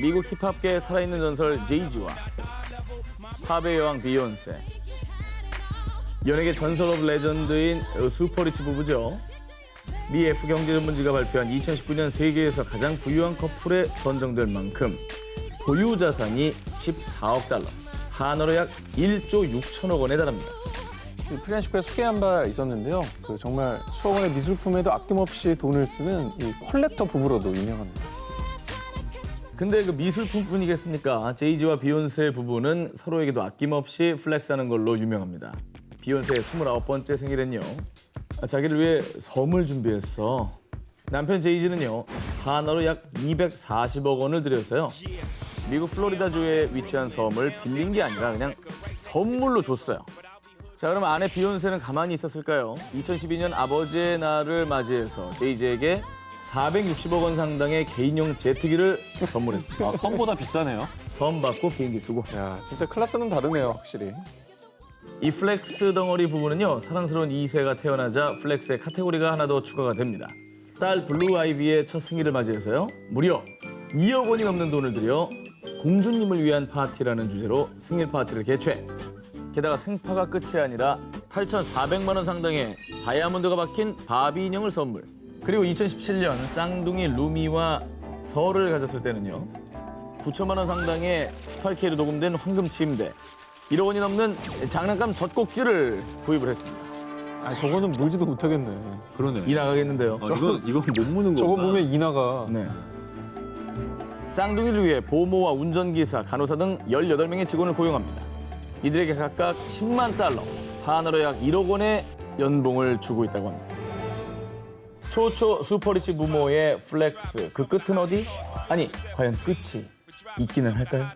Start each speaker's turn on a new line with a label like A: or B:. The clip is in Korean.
A: 미국 힙합계의 살아있는 전설 제이지와 팝의 여왕 비욘세 연예계 전설 오브 레전드인 슈퍼리치 부부죠. 미 F경제전문지가 발표한 2019년 세계에서 가장 부유한 커플에 선정될 만큼 보유 자산이 14억 달러, 한화로 약 1조 6천억 원에 달합니다.
B: 그 프리안시프에 소개한 바 있었는데요. 그 정말 수억 원의 미술품에도 아낌없이 돈을 쓰는 이 콜렉터 부부로도 유명합니다.
A: 근데 그 미술품뿐이겠습니까? 제이지와 비욘세 부부는 서로에게도 아낌없이 플렉스하는 걸로 유명합니다. 비욘세의 29번째 생일엔요. 아, 자기를 위해 섬을 준비했어. 남편 제이지는요. 하나로 약 240억 원을 들여서요. 미국 플로리다주에 위치한 섬을 빌린 게 아니라 그냥 선물로 줬어요. 자, 그럼 아내 비욘세는 가만히 있었을까요? 2012년 아버지의 날을 맞이해서 제이지에게 460억 원 상당의 개인용 제트기를 선물했습니다.
C: 아, 선보다 비싸네요.
A: 섬 받고 비행기 주고.
B: 야, 진짜 클래스는 다르네요, 확실히.
A: 이 플렉스 덩어리 부부는요 사랑스러운 2세가 태어나자 플렉스의 카테고리가 하나 더 추가가 됩니다. 딸 블루 아이비의 첫 생일을 맞이해서요 무려 2억 원이 넘는 돈을 들여 공주님을 위한 파티라는 주제로 생일 파티를 개최. 게다가 생파가 끝이 아니라 8,400만 원 상당의 다이아몬드가 박힌 바비 인형을 선물. 그리고 2017년 쌍둥이 루미와 설을 가졌을 때는요 9천만 원 상당의 18K로 녹음된 황금 침대, 1억 원이 넘는 장난감 젖꼭지를 구입을 했습니다.
B: 아, 저거는 물지도 못하겠네.
C: 그러네.
A: 이 나가겠는데요.
C: 아, 이건 이건 못 무는 거.
B: 저거 보면 이나가.
A: 네. 쌍둥이를 위해 보모와 운전기사, 간호사 등 18명의 직원을 고용합니다. 이들에게 각각 10만 달러, 한화로 약 1억 원의 연봉을 주고 있다고 합니다. 초초 슈퍼리치 부모의 플렉스, 그 끝은 어디? 아니, 과연 끝이 있기는 할까요?